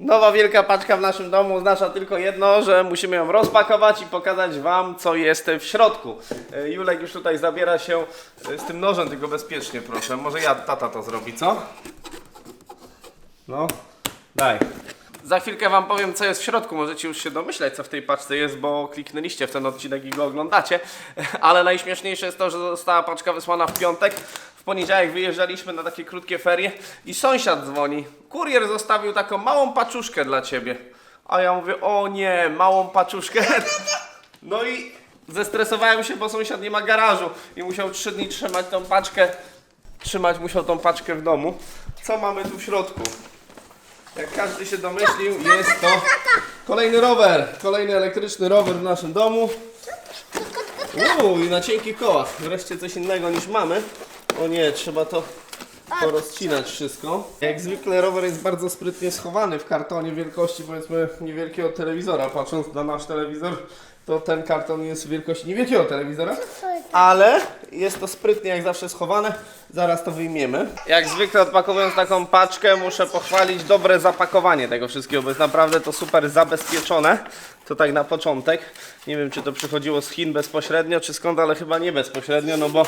Nowa wielka paczka w naszym domu oznacza tylko jedno, że musimy ją rozpakować i pokazać Wam, co jest w środku. E, Julek już tutaj zabiera się e, z tym nożem, tylko bezpiecznie proszę. Może ja, tata to zrobi, co? No, daj. Za chwilkę Wam powiem, co jest w środku. Możecie już się domyśleć, co w tej paczce jest, bo kliknęliście w ten odcinek i go oglądacie. Ale najśmieszniejsze jest to, że została paczka wysłana w piątek. W poniedziałek wyjeżdżaliśmy na takie krótkie ferie i sąsiad dzwoni. Kurier zostawił taką małą paczuszkę dla Ciebie. A ja mówię, o nie, małą paczuszkę. No i zestresowałem się, bo sąsiad nie ma garażu i musiał trzy dni trzymać tą paczkę. Trzymać musiał tą paczkę w domu. Co mamy tu w środku? Jak każdy się domyślił, jest to kolejny rower. Kolejny elektryczny rower w naszym domu. Uuu, i na cienkich kołach. Wreszcie coś innego niż mamy. O nie, trzeba to porozcinać wszystko. Jak zwykle rower jest bardzo sprytnie schowany w kartonie wielkości powiedzmy niewielkiego telewizora. Patrząc na nasz telewizor, to ten karton jest wielkości niewielkiego telewizora. Ale jest to sprytnie jak zawsze schowane. Zaraz to wyjmiemy. Jak zwykle odpakowując taką paczkę muszę pochwalić dobre zapakowanie tego wszystkiego, bo jest naprawdę to super zabezpieczone. To tak na początek. Nie wiem czy to przychodziło z Chin bezpośrednio, czy skąd, ale chyba nie bezpośrednio, no bo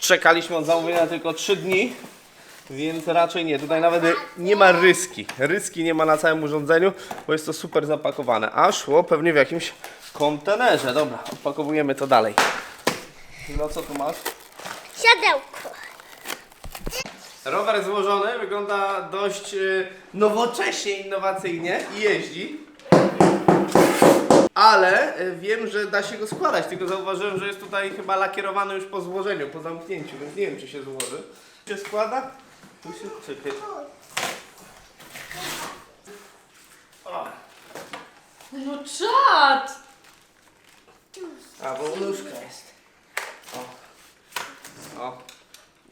czekaliśmy od zamówienia tylko 3 dni. Więc raczej nie. Tutaj nawet nie ma ryski. Ryski nie ma na całym urządzeniu, bo jest to super zapakowane. A szło pewnie w jakimś kontenerze. Dobra, odpakowujemy to dalej. No co tu masz? Siodełko. Rower złożony, wygląda dość y, nowocześnie, innowacyjnie i jeździ. Ale y, wiem, że da się go składać, tylko zauważyłem, że jest tutaj chyba lakierowany już po złożeniu, po zamknięciu, więc nie wiem czy się złoży. Się składa? Tu się czekaj. O, No czad! a bo nóżka jest. O. O.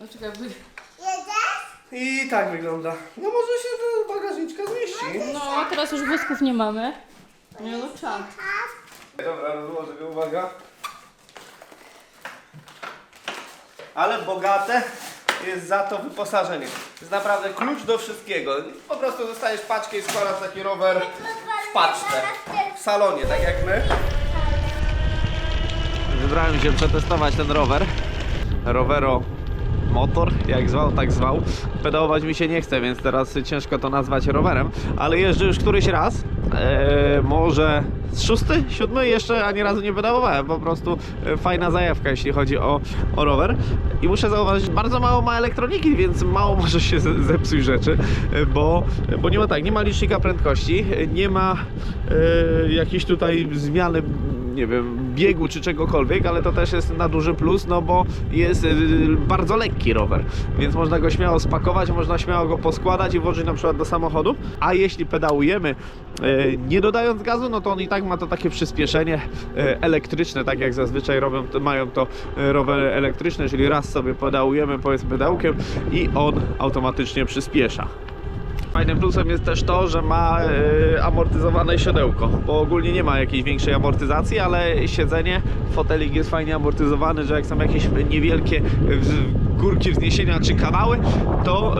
No czekaj, by... I tak wygląda. No może się do bagażniczka zmieści. No a teraz już wózków nie mamy. Nie no czad. Dobra, rozłożę go, uwaga. Ale bogate jest za to wyposażenie. To jest naprawdę klucz do wszystkiego. Po prostu dostajesz paczkę i składasz taki rower w paczce. W salonie, tak jak my. Wybrałem się przetestować ten rower. Rowero motor, jak zwał, tak zwał. Pedałować mi się nie chce, więc teraz ciężko to nazwać rowerem, ale jeżdżę już któryś raz. Eee, może szósty, siódmy jeszcze ani razu nie pedałowałem. Po prostu e, fajna zajawka, jeśli chodzi o, o rower. I muszę zauważyć, bardzo mało ma elektroniki, więc mało może się ze- zepsuć rzeczy, e, bo, bo nie ma tak, nie ma licznika prędkości, e, nie ma e, jakiejś tutaj zmiany nie wiem, biegu czy czegokolwiek, ale to też jest na duży plus, no bo jest y, bardzo lekki rower, więc można go śmiało spakować, można śmiało go poskładać i włożyć na przykład do samochodu, a jeśli pedałujemy y, nie dodając gazu, no to on i tak ma to takie przyspieszenie y, elektryczne, tak jak zazwyczaj robią, mają to rowery elektryczne, czyli raz sobie pedałujemy powiedzmy pedałkiem i on automatycznie przyspiesza. Fajnym plusem jest też to, że ma e, amortyzowane siodełko, bo ogólnie nie ma jakiejś większej amortyzacji, ale siedzenie, fotelik jest fajnie amortyzowany, że jak są jakieś niewielkie w- górki wzniesienia czy kanały, to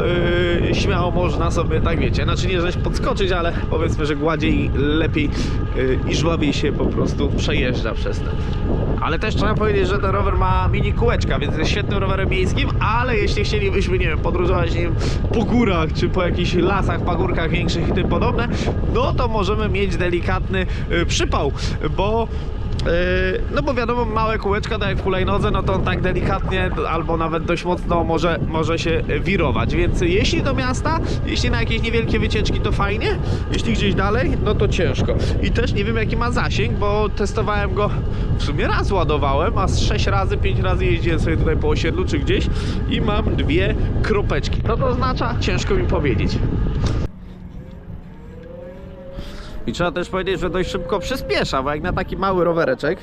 e, śmiało można sobie, tak wiecie, znaczy nie żeś podskoczyć, ale powiedzmy, że gładziej, lepiej e, i żławiej się po prostu przejeżdża przez to. Ale też trzeba powiedzieć, że ten rower ma mini kółeczka, więc jest świetnym rowerem miejskim, ale jeśli chcielibyśmy, nie wiem, podróżować nim po górach, czy po jakichś lasach, pagórkach większych i tym podobne, no to możemy mieć delikatny y, przypał, bo Yy, no bo wiadomo, małe kółeczka, tak jak w hulajnodze, no to on tak delikatnie albo nawet dość mocno może, może się wirować. Więc jeśli do miasta, jeśli na jakieś niewielkie wycieczki, to fajnie. Jeśli gdzieś dalej, no to ciężko. I też nie wiem jaki ma zasięg, bo testowałem go w sumie raz ładowałem, a z 6 razy, 5 razy jeździłem sobie tutaj po osiedlu czy gdzieś i mam dwie kropeczki. Co to oznacza? Ciężko mi powiedzieć. I trzeba też powiedzieć, że dość szybko przyspiesza, bo jak na taki mały rowereczek,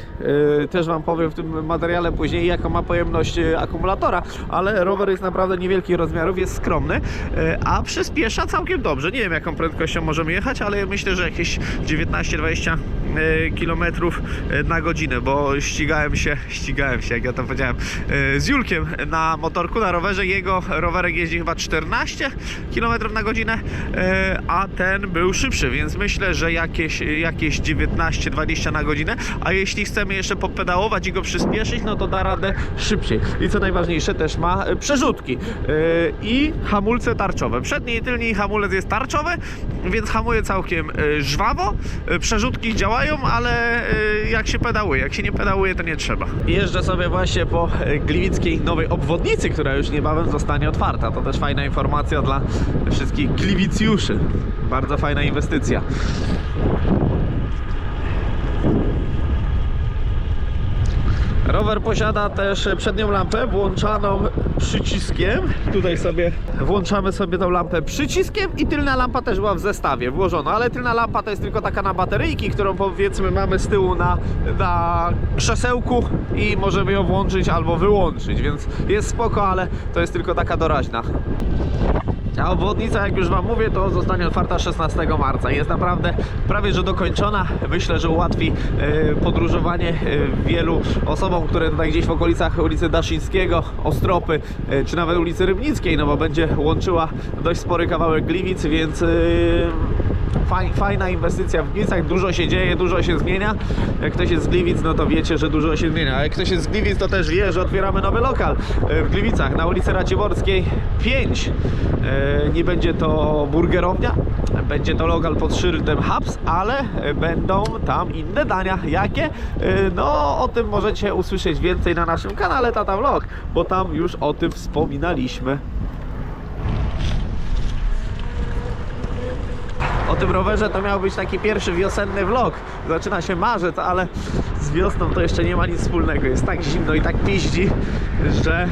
yy, też Wam powiem w tym materiale później, jaką ma pojemność yy, akumulatora, ale rower jest naprawdę niewielkich rozmiarów, jest skromny, yy, a przyspiesza całkiem dobrze. Nie wiem, jaką prędkością możemy jechać, ale myślę, że jakieś 19-20 e, kilometrów e, na godzinę, bo ścigałem się, ścigałem się, jak ja to powiedziałem, e, z Julkiem na motorku, na rowerze. Jego rowerek jeździ chyba 14 km na godzinę, a ten był szybszy, więc myślę, że jakieś, jakieś 19-20 na godzinę, a jeśli chcemy jeszcze popedałować i go przyspieszyć, no to da radę szybciej. I co najważniejsze, też ma przerzutki i hamulce tarczowe. Przedni i tylni hamulec jest tarczowy, więc hamuje całkiem żwawo. Przerzutki działają, ale e, jak się pedałuje, jak się nie pedałuje, to nie trzeba. Jeżdżę sobie właśnie po e, gliwickiej nowej obwodnicy, która już niebawem zostanie otwarta. To też fajna informacja dla wszystkich gliwicjuszy. Bardzo fajna inwestycja. Rower posiada też przednią lampę włączaną przyciskiem. Tutaj sobie włączamy sobie tą lampę przyciskiem i tylna lampa też była w zestawie włożona, ale tylna lampa to jest tylko taka na bateryjki, którą powiedzmy mamy z tyłu na, na krzesełku i możemy ją włączyć albo wyłączyć, więc jest spoko, ale to jest tylko taka doraźna. A obwodnica, jak już Wam mówię, to zostanie otwarta 16 marca. Jest naprawdę prawie że dokończona. Myślę, że ułatwi e, podróżowanie e, wielu osobom, które tutaj gdzieś w okolicach ulicy Daszyńskiego, Ostropy, e, czy nawet ulicy Rybnickiej, no bo będzie łączyła dość spory kawałek Gliwic, więc fajna inwestycja w Gliwicach. Dużo się dzieje, dużo się zmienia. Jak ktoś jest z Gliwic, no to wiecie, że dużo się zmienia. A jak ktoś jest z Gliwic, to też wie, że otwieramy nowy lokal e, w Gliwicach na ulicy Raciborskiej 5. E, Nie będzie to burgerownia, będzie to lokal pod szyldem Hubs, ale będą tam inne dania. Jakie? E, No, o tym możecie usłyszeć więcej na naszym kanale Tata Vlog, bo tam już o tym wspominaliśmy. Tym rowerze to miał być taki pierwszy wiosenny vlog. Zaczyna się marzec, ale z wiosną to jeszcze nie ma nic wspólnego. Jest tak zimno i tak piździ, że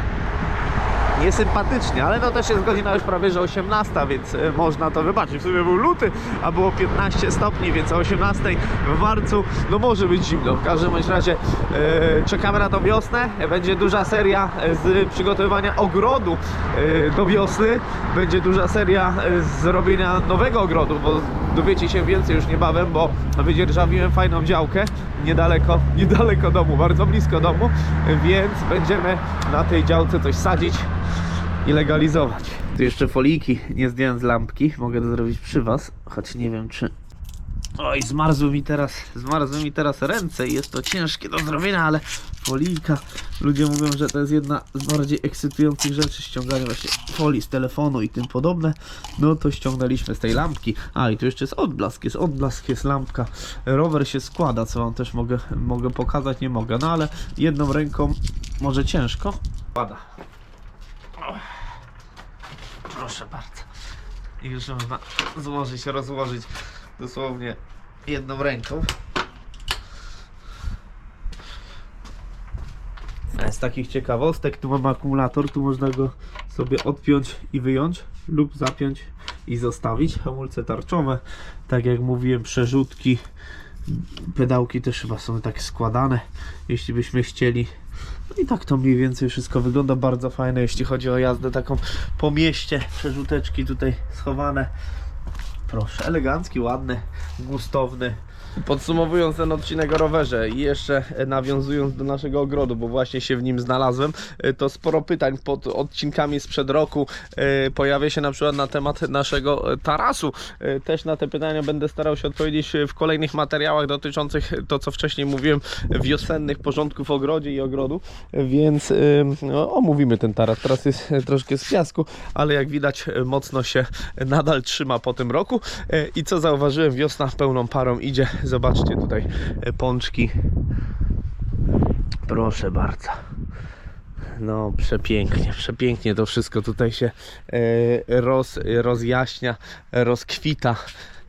niesympatycznie, ale no też jest godzina już prawie że 18, więc e, można to wybaczyć. W sumie był luty, a było 15 stopni, więc o 18 w marcu no może być zimno. W każdym razie e, czekamy na tą wiosnę. Będzie duża seria e, z przygotowywania ogrodu e, do wiosny. Będzie duża seria e, z robienia nowego ogrodu, bo dowiecie się więcej już niebawem, bo wydzierżawiłem fajną działkę niedaleko, niedaleko domu, bardzo blisko domu, więc będziemy na tej działce coś sadzić i legalizować. Tu jeszcze foliki nie zdjąłem z lampki, mogę to zrobić przy was, choć nie wiem czy... Oj, zmarzły mi teraz, zmarzły mi teraz ręce i jest to ciężkie do zrobienia, ale folika, ludzie mówią, że to jest jedna z bardziej ekscytujących rzeczy, ściąganie właśnie folii z telefonu i tym podobne, no to ściągnęliśmy z tej lampki. A i tu jeszcze jest odblask, jest odblask, jest lampka, rower się składa, co wam też mogę, mogę pokazać, nie mogę, no ale jedną ręką może ciężko. Pada. Proszę bardzo. I już można złożyć, rozłożyć dosłownie jedną ręką. Z takich ciekawostek, tu mamy akumulator, tu można go sobie odpiąć i wyjąć lub zapiąć i zostawić. Hamulce tarczowe, tak jak mówiłem, przerzutki, pedałki też chyba są tak składane, jeśli byśmy chcieli. No i tak to mniej więcej wszystko wygląda bardzo fajne, jeśli chodzi o jazdę taką po mieście. Przerzuteczki tutaj schowane. Proszę, elegancki, ładny, gustowny. Podsumowując ten odcinek o rowerze i jeszcze nawiązując do naszego ogrodu, bo właśnie się w nim znalazłem, e, to sporo pytań pod odcinkami sprzed roku e, pojawia się na przykład na temat naszego e, tarasu. Też na te pytania będę starał się odpowiedzieć w kolejnych materiałach dotyczących to, co wcześniej mówiłem, wiosennych porządków w ogrodzie i ogrodu, więc no, omówimy ten taras. Teraz jest troszkę z piasku, ale jak widać mocno się nadal trzyma po tym roku. I co zauważyłem, wiosna pełną parą idzie. Zobaczcie tutaj e, pączki. Proszę bardzo. No, przepięknie, przepięknie to wszystko tutaj się e, roz, rozjaśnia, rozkwita.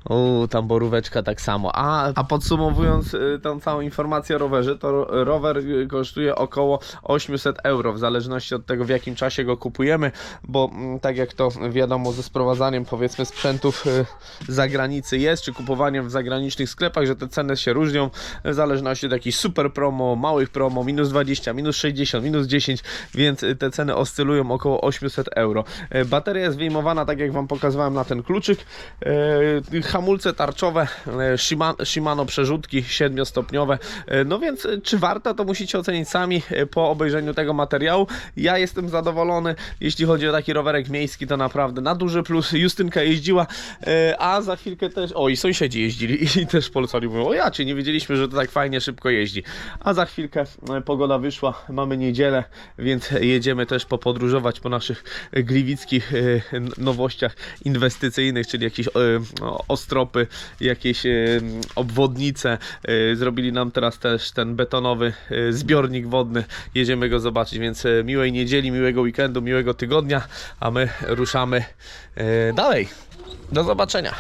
O, tam boróweczka tak samo. A, a podsumowując y, tą całą informację o rowerze, to ro- rower y, kosztuje około 800 euro, w zależności od tego w jakim czasie go kupujemy, bo mm, tak jak to wiadomo ze sprowadzaniem powiedzmy sprzętów y, z zagranicy jest, czy kupowaniem w zagranicznych sklepach, że te ceny się różnią w zależności od jakichś super promo, małych promo, minus 20, minus 60, minus 10, więc y, te ceny oscylują około 800 euro. Y, Bateria jest wyjmowana tak jak Wam pokazywałem na ten kluczyk. Y, hamulce tarczowe, e, Shima, Shimano przerzutki siedmiostopniowe. E, No więc e, czy warto, to musicie ocenić sami po obejrzeniu tego materiału. Ja jestem zadowolony, jeśli chodzi o taki rowerek miejski, to naprawdę na duży plus. Justynka jeździła, a za chwilkę też, o i sąsiedzi jeździli i też polecali, mówią, o ja cię, nie wiedzieliśmy, że to tak fajnie szybko jeździ. A za chwilkę pogoda wyszła, mamy niedzielę, więc jedziemy też popodróżować po naszych gliwickich nowościach inwestycyjnych, czyli jakieś e, o, ostropy, jakieś e, obwodnice. E, Zrobili nam teraz też ten betonowy e, zbiornik wodny. Jedziemy go zobaczyć, więc miłej niedzieli, miłego weekendu, miłego tygodnia, a my ruszamy dalej. Do zobaczenia.